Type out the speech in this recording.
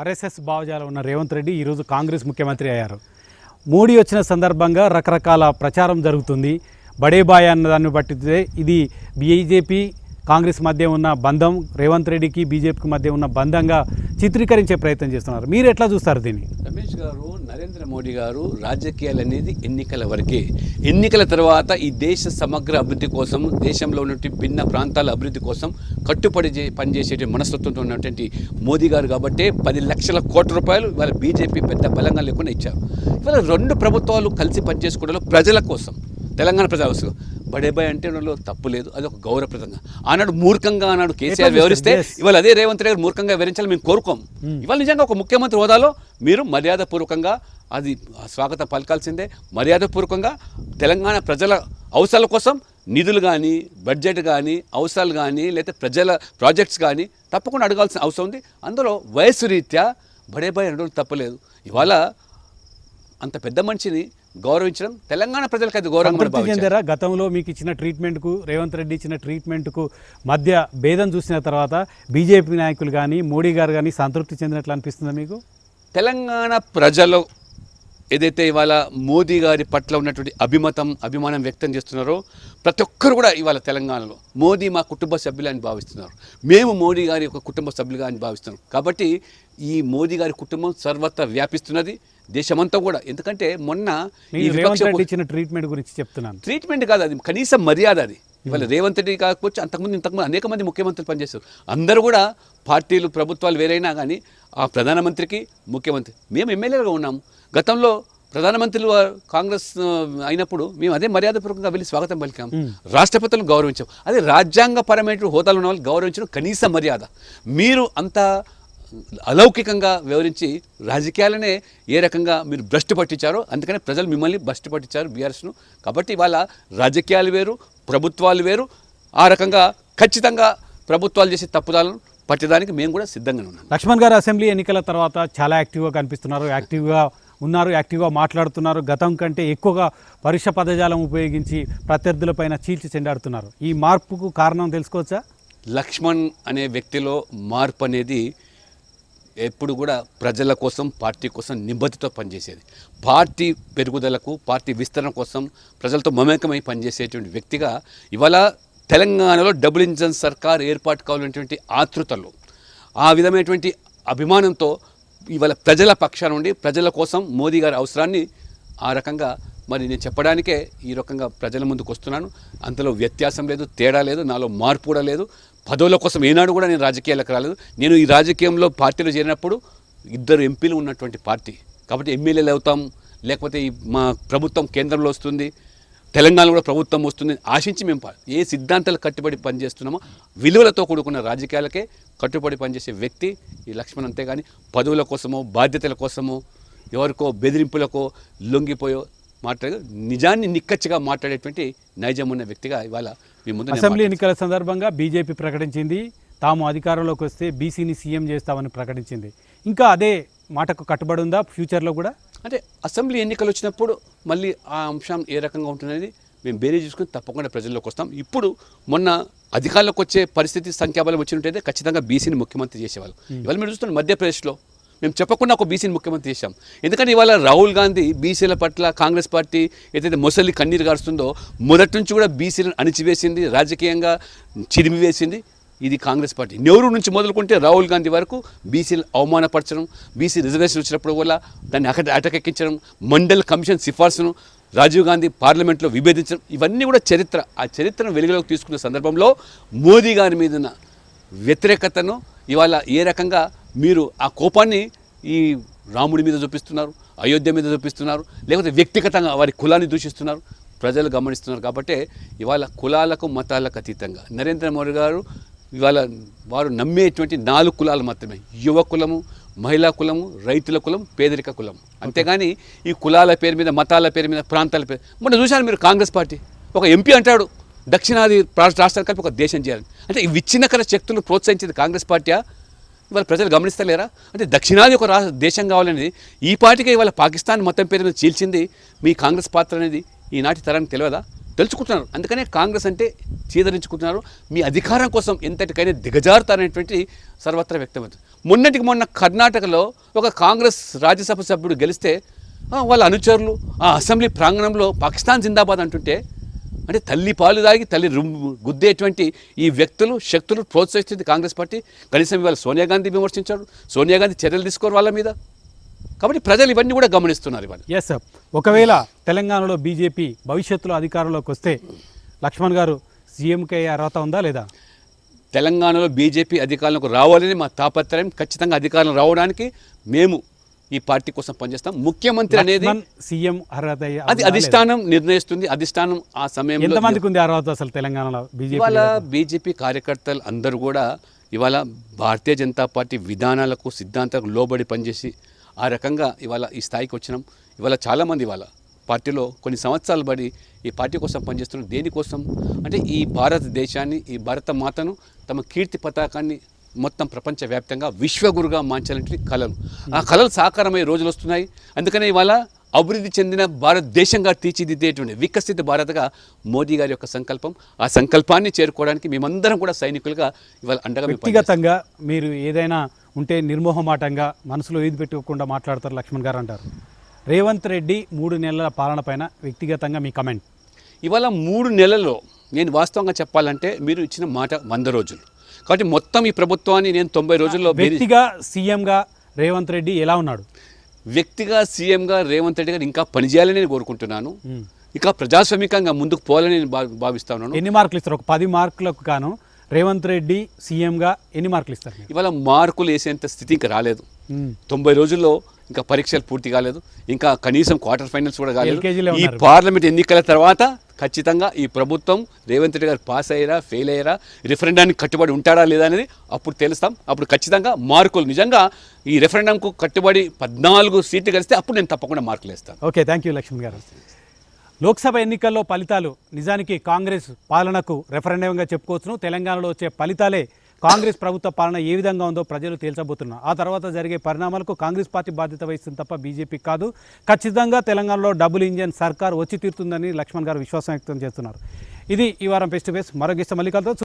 RSS భావజాలం ఉన్న రేవంత్ రెడ్డి ఈరోజు కాంగ్రెస్ ముఖ్యమంత్రి అయ్యారు. మోడీ వచ్చిన సందర్భంగా రకరకాల ప్రచారం జరుగుతుంది. బడేబాయ్ అన్న దాన్ని బట్టితే ఇది బీజేపీ కాంగ్రెస్ మధ్య ఉన్న బంధం రేవంత్ రెడ్డికి బీజేపీకి మధ్య ఉన్న బంధంగా చిత్రీకరించే ప్రయత్నం చేస్తున్నారు. మీరు ఎట్లా చూస్తారు దీన్ని? రమేష్ గారు నరేంద్ర మోడీ గారు రాజకీయాలు అనేది ఎన్నికల వరకే. ఎన్నికల తర్వాత ఈ దేశ సమగ్ర అభివృద్ధి కోసం దేశంలో ఉన్నటువంటి భిన్న ప్రాంతాల అభివృద్ధి కోసం కట్టుబడి చే- పనిచేసే మనస్తత్వంతో ఉన్నటువంటి మోదీ గారు కాబట్టి పది లక్షల కోట్ల రూపాయలు ఇవాళ బీజేపీ పెద్ద బలంగా లేకుండా ఇచ్చారు. ఇవాళ రెండు ప్రభుత్వాలు కలిసి పనిచేసుకోవడంలో ప్రజల కోసం తెలంగాణ ప్రజల కోసం బడేబాయ్ అంటే తప్పు లేదు అది ఒక గౌరవప్రదంగా. ఆనాడు మూర్ఖంగా ఆనాడు కేసీఆర్ వివరిస్తే. ఇవాళ అదే రేవంత్ రెడ్డి మూర్ఖంగా వివరించాలి మేము కోరుకోం. ఇవాళ నిజంగా ఒక ముఖ్యమంత్రి హోదాలో మీరు మర్యాదపూర్వకంగా అది స్వాగతం పలకాల్సిందే మర్యాదపూర్వకంగా తెలంగాణ ప్రజల అవసరాల కోసం నిధులు కానీ బడ్జెట్ కానీ అవసరాలు కానీ లేదా ప్రజల ప్రాజెక్ట్స్ కానీ తప్పకుండా అడగాల్సిన అవసరం ఉంది. అందులో వయసు రీత్యా బడేబాయ్ అనడం తప్పలేదు ఇవాళ అంత పెద్ద మనిషిని గౌరవించడం తెలంగాణ ప్రజలకు అది గౌరవం చెందారా? గతంలో మీకు ఇచ్చిన ట్రీట్మెంట్కు రేవంత్ రెడ్డి ఇచ్చిన ట్రీట్మెంట్కు మధ్య భేదం చూసిన తర్వాత బీజేపీ నాయకులు కానీ మోడీ గారు కానీ సంతృప్తి చెందినట్లు అనిపిస్తుందా మీకు? తెలంగాణ ప్రజలు ఏదైతే ఇవాళ మోదీ గారి పట్ల ఉన్నటువంటి అభిమతం అభిమానం వ్యక్తం చేస్తున్నారో ప్రతి ఒక్కరు కూడా ఇవాళ తెలంగాణలో మోదీ మా కుటుంబ సభ్యులు అని భావిస్తున్నారు. మేము మోదీ గారి ఒక కుటుంబ సభ్యులుగా అని భావిస్తున్నాం. కాబట్టి ఈ మోదీ గారి కుటుంబం సర్వత్రా వ్యాపిస్తున్నది దేశమంతా కూడా. ఎందుకంటే మొన్న ఈ ట్రీట్మెంట్ గురించి చెప్తున్నాను. ట్రీట్మెంట్ కాదు అది కనీసం మర్యాద అది. ఇవాళ రేవంత్ రెడ్డి కాకపోవచ్చు అంతకుముందు ఇంతకుముందు అనేక మంది ముఖ్యమంత్రులు పనిచేస్తారు అందరూ కూడా పార్టీలు ప్రభుత్వాలు వేరైనా కానీ ఆ ప్రధానమంత్రికి ముఖ్యమంత్రి మేము ఎమ్మెల్యేలుగా ఉన్నాము. గతంలో ప్రధానమంత్రులు కాంగ్రెస్ అయినప్పుడు మేము అదే మర్యాదపూర్వకంగా వెళ్ళి స్వాగతం పలికాం రాష్ట్రపతులను గౌరవించాం అదే రాజ్యాంగపరమైన హోదాలు ఉన్న వాళ్ళు గౌరవించడం కనీస మర్యాద. మీరు అంత అలౌకికంగా వివరించి రాజకీయాలనే ఏ రకంగా మీరు భ్రష్టు పట్టించారో అందుకనే ప్రజలు మిమ్మల్ని భ్రష్టు పట్టించారు బీఆర్ఎస్ను. కాబట్టి ఇవాళ రాజకీయాలు వేరు ప్రభుత్వాలు వేరు. ఆ రకంగా ఖచ్చితంగా ప్రభుత్వాలు చేసే తప్పుదాలను పట్టడానికి మేము కూడా సిద్ధంగానే ఉన్నాం. లక్ష్మణ్ గారు అసెంబ్లీ ఎన్నికల తర్వాత చాలా యాక్టివ్గా కనిపిస్తున్నారు. యాక్టివ్గా ఉన్నారు యాక్టివ్గా మాట్లాడుతున్నారు. గతం కంటే ఎక్కువగా పరుష పదజాలం ఉపయోగించి ప్రత్యర్థులపైన చీల్చి చెండాడుతున్నారు. ఈ మార్పుకు కారణం తెలుసుకోవచ్చా? లక్ష్మణ్ అనే వ్యక్తిలో మార్పు అనేది ఎప్పుడు కూడా ప్రజల కోసం పార్టీ కోసం నిబద్ధతతో పనిచేసేది. పార్టీ పెరుగుదలకు పార్టీ విస్తరణ కోసం ప్రజలతో మమేకమై పనిచేసేటువంటి వ్యక్తిగా ఇవాళ తెలంగాణలో డబుల్ ఇంజన్ సర్కార్ ఏర్పాటు కావాలనేటువంటి ఆతృతలు ఆ విధమైనటువంటి అభిమానంతో ఇవాళ ప్రజల పక్షాన నుండి ప్రజల కోసం మోదీ గారి అవసరాన్ని ఆ రకంగా మరి నేను చెప్పడానికే ఈ రకంగా ప్రజల ముందుకు వస్తున్నాను. అంతలో వ్యత్యాసం లేదు తేడా లేదు నాలో మార్పు కూడా లేదు. పదవుల కోసం ఏనాడు కూడా నేను రాజకీయాలకు రాలేదు. నేను ఈ రాజకీయంలో పార్టీలో చేరినప్పుడు ఇద్దరు ఎంపీలు ఉన్నటువంటి పార్టీ. కాబట్టి ఎమ్మెల్యేలు అవుతాం లేకపోతే ఈ మా ప్రభుత్వం కేంద్రంలో వస్తుంది తెలంగాణ కూడా ప్రభుత్వం వస్తుంది ఆశించి మేము ఏ సిద్ధాంతాలు కట్టుబడి పనిచేస్తున్నామో విలువలతో కూడుకున్న రాజకీయాలకే కట్టుబడి పనిచేసే వ్యక్తి ఈ లక్ష్మణ్ అంతేగాని పదవుల కోసమో బాధ్యతల కోసమో ఎవరికో బెదిరింపులకో లొంగిపోయో మాట్లాడే నిజాన్ని నిక్కచ్చిగా మాట్లాడేటువంటి నైజం ఉన్న వ్యక్తిగా ఇవాళ మీ ముందు అసెంబ్లీ ఎన్నికల సందర్భంగా బీజేపీ ప్రకటించింది. తాము అధికారంలోకి వస్తే బీసీని సీఎం చేస్తామని ప్రకటించింది. ఇంకా అదే మాటకు కట్టుబడి ఉందా ఫ్యూచర్లో కూడా? అంటే అసెంబ్లీ ఎన్నికలు వచ్చినప్పుడు మళ్ళీ ఆ అంశం ఏ రకంగా ఉంటుందనేది మేము బేరీ చూసుకుని తప్పకుండా ప్రజల్లోకి వస్తాం. ఇప్పుడు మొన్న అధికారంలోకి వచ్చే పరిస్థితి సంఖ్యాబలం వచ్చినట్టయితే ఖచ్చితంగా బీసీని ముఖ్యమంత్రి చేసేవాళ్ళు. ఇవాళ మీరు చూస్తున్న మధ్యప్రదేశ్లో మేము చెప్పకుండా ఒక బీసీని ముఖ్యమంత్రి చేశాం. ఎందుకంటే ఇవాళ రాహుల్ గాంధీ బీసీల పట్ల కాంగ్రెస్ పార్టీ ఏదైతే మొసలి కన్నీరు గారుస్తుందో మొదటి నుంచి కూడా బీసీలను అణిచివేసింది రాజకీయంగా చిరిమివేసింది ఇది కాంగ్రెస్ పార్టీ. నెహ్రూ నుంచి మొదలుకుంటే రాహుల్ గాంధీ వరకు బీసీలు అవమానపరచడం బీసీ రిజర్వేషన్ వచ్చినప్పుడు వల్ల దాన్ని అక్కడ అటకెక్కించడం మండల్ కమిషన్ సిఫార్సును రాజీవ్ గాంధీ పార్లమెంట్లో విభేదించడం ఇవన్నీ కూడా చరిత్ర. ఆ చరిత్రను వెలుగులోకి తీసుకున్న సందర్భంలో మోదీ గారి మీద వ్యతిరేకతను ఇవాళ ఏ రకంగా మీరు ఆ కోపాన్ని ఈ రాముడి మీద చూపిస్తున్నారు అయోధ్య మీద చూపిస్తున్నారు లేకపోతే వ్యక్తిగతంగా వారి కులాన్ని దూషిస్తున్నారు ప్రజలు గమనిస్తున్నారు కాబట్టి ఇవాళ కులాలకు మతాలకు అతీతంగా. నరేంద్ర మోడీ గారు ఇవాళ వారు నమ్మేటువంటి నాలుగు కులాలు మాత్రమే. యువ కులము మహిళా కులము రైతుల కులం పేదరిక కులం అంతేగాని ఈ కులాల పేరు మీద మతాల పేరు మీద ప్రాంతాల పేరు మొన్న చూశాను మీరు కాంగ్రెస్ పార్టీ? ఒక ఎంపీ అంటాడు దక్షిణాది రాష్ట్రాలు కలిపి ఒక దేశం చేయాలి అంటే ఈ విచ్ఛిన్నకర శక్తులు ప్రోత్సహించేది కాంగ్రెస్ పార్టీ ఇవాళ ప్రజలు గమనిస్తలేరా? అంటే దక్షిణాది ఒక రా దేశం కావాలనేది ఈ పాటికే ఇవాళ పాకిస్తాన్ మొత్తం పేరు మీద చీల్చింది మీ కాంగ్రెస్ పాత్ర అనేది ఈనాటి తరానికి తెలియదా? తెలుసుకుంటున్నారు. అందుకనే కాంగ్రెస్ అంటే చీదరించుకుంటున్నారు. మీ అధికారం కోసం ఎంతటికైనా దిగజారుతారనేటువంటి సర్వత్రా వ్యక్తమవుతుంది మొన్నటికి మొన్న కర్ణాటకలో ఒక కాంగ్రెస్ రాజ్యసభ సభ్యుడు గెలిస్తే వాళ్ళ అనుచరులు ఆ అసెంబ్లీ ప్రాంగణంలో పాకిస్తాన్ జిందాబాద్ అంటుంటే అంటే తల్లి పాలు తాగి తల్లి గుద్దేటువంటి ఈ వ్యక్తులు శక్తులు ప్రోత్సహిస్తుంది కాంగ్రెస్ పార్టీ. కనీసం ఇవాళ సోనియా గాంధీ విమర్శించారు సోనియా గాంధీ చర్యలు తీసుకోరు వాళ్ళ మీద. కాబట్టి ప్రజలు ఇవన్నీ కూడా గమనిస్తున్నారు ఇవాళ. ఎస్ సార్ ఒకవేళ తెలంగాణలో బీజేపీ భవిష్యత్తులో అధికారంలోకి వస్తే లక్ష్మణ్ గారు సీఎంకి అర్హత ఉందా లేదా? తెలంగాణలో బీజేపీ అధికారంలోకి రావాలని మా తాపత్రయం. ఖచ్చితంగా అధికారం రావడానికి మేము ఈ పార్టీ కోసం పనిచేస్తాం. ముఖ్యమంత్రి అనేది సీఎం అర్హత అది? అధిష్టానం నిర్ణయిస్తుంది. అధిష్టానం ఆ సమయంలో ఎంతమందికి ఉంది అర్హత అసలు తెలంగాణలో? బీజేపీ ఇవాళ బీజేపీ కార్యకర్తలు అందరూ కూడా ఇవాళ భారతీయ జనతా పార్టీ విధానాలకు సిద్ధాంతాలకు లోబడి పనిచేసి ఆ రకంగా ఇవాళ ఈ స్థాయికి వచ్చినాం. ఇవాళ చాలామంది ఇవాళ పార్టీలో కొన్ని సంవత్సరాలు బడి ఈ పార్టీ కోసం పనిచేస్తున్నారు. దేనికోసం? అంటే ఈ భారతదేశాన్ని ఈ భారత మాతను తమ కీర్తి పతాకాన్ని మొత్తం ప్రపంచవ్యాప్తంగా విశ్వగురుగా మార్చాలంటే కళలు. ఆ కళలు సాకారమయ్యే రోజులు వస్తున్నాయి అందుకనే ఇవాళ అభివృద్ధి చెందిన భారతదేశంగా తీర్చిదిద్దేటువంటి వికసిత భారత్గా మోదీ గారి యొక్క సంకల్పం ఆ సంకల్పాన్ని చేరుకోవడానికి మేమందరం కూడా సైనికులుగా ఇవాళ అండగా. వ్యక్తిగతంగా మీరు ఏదైనా ఉంటే నిర్మోహమాటంగా మనసులో ఏది పెట్టుకోకుండా మాట్లాడతారు లక్ష్మణ్ గారు అంటారు. రేవంత్ రెడ్డి మూడు నెలల పాలన పైన వ్యక్తిగతంగా మీ కమెంట్? ఇవాళ మూడు నెలల్లో నేను వాస్తవంగా చెప్పాలంటే మీరు ఇచ్చిన మాట వంద రోజులు. కాబట్టి మొత్తం ఈ ప్రభుత్వాన్ని నేను తొంభై రోజుల్లో వ్యక్తిగా సీఎంగా రేవంత్ రెడ్డి ఎలా ఉన్నాడు వ్యక్తిగా సీఎంగా రేవంత్ రెడ్డి గారు ఇంకా పనిచేయాలని నేను కోరుకుంటున్నాను. ఇంకా ప్రజాస్వామికంగా ముందుకు పోవాలని నేను భావిస్తా ఉన్నాను ఎన్ని మార్కులు ఇస్తారు ఒక పది మార్కులకు గాను రేవంత్ రెడ్డి సీఎంగా ఎన్ని మార్కులు ఇస్తారు? ఇవాళ మార్కులు వేసేంత స్థితి ఇంకా రాలేదు. తొంభై రోజుల్లో ఇంకా పరీక్షలు పూర్తి కాలేదు ఇంకా కనీసం క్వార్టర్ ఫైనల్స్ కూడా కాలేదు ఈ. పార్లమెంట్ ఎన్నికల తర్వాత ఖచ్చితంగా ఈ ప్రభుత్వం రేవంత్ రెడ్డి గారు పాస్ అయ్యారా ఫెయిల్ అయ్యారా రిఫరెండానికి కట్టుబడి ఉంటాడా లేదా అనేది అప్పుడు తెలుస్తాం. అప్పుడు ఖచ్చితంగా మార్కులు నిజంగా ఈ రెఫరెండంకు కట్టుబడి పద్నాలుగు సీట్లు కలిస్తే అప్పుడు నేను తప్పకుండా మార్కులు వేస్తాను. ఓకే థ్యాంక్ యూ లక్ష్మణ్ గారు. లోక్సభ ఎన్నికల్లో ఫలితాలు నిజానికి కాంగ్రెస్ పాలనకు రెఫరెండంగా చెప్పుకోవచ్చును. తెలంగాణలో వచ్చే ఫలితాలే కాంగ్రెస్ ప్రభుత్వ పాలన ఏ విధంగా ఉందో ప్రజలు తేల్చబోతున్నారు. ఆ తర్వాత జరిగే పరిణామాలకు కాంగ్రెస్ పార్టీ బాధ్యత వహిస్తుంది తప్ప బీజేపీ కాదు. ఖచ్చితంగా తెలంగాణలో డబుల్ ఇంజన్ సర్కార్ వచ్చి తీరుతుందని లక్ష్మణ్ గారు విశ్వాసం వ్యక్తం చేస్తున్నారు. ఇది ఈ వారం ఫెస్ట్ ఫేస్ మరో గెస్ట్ మళ్ళీ కలుద్దాం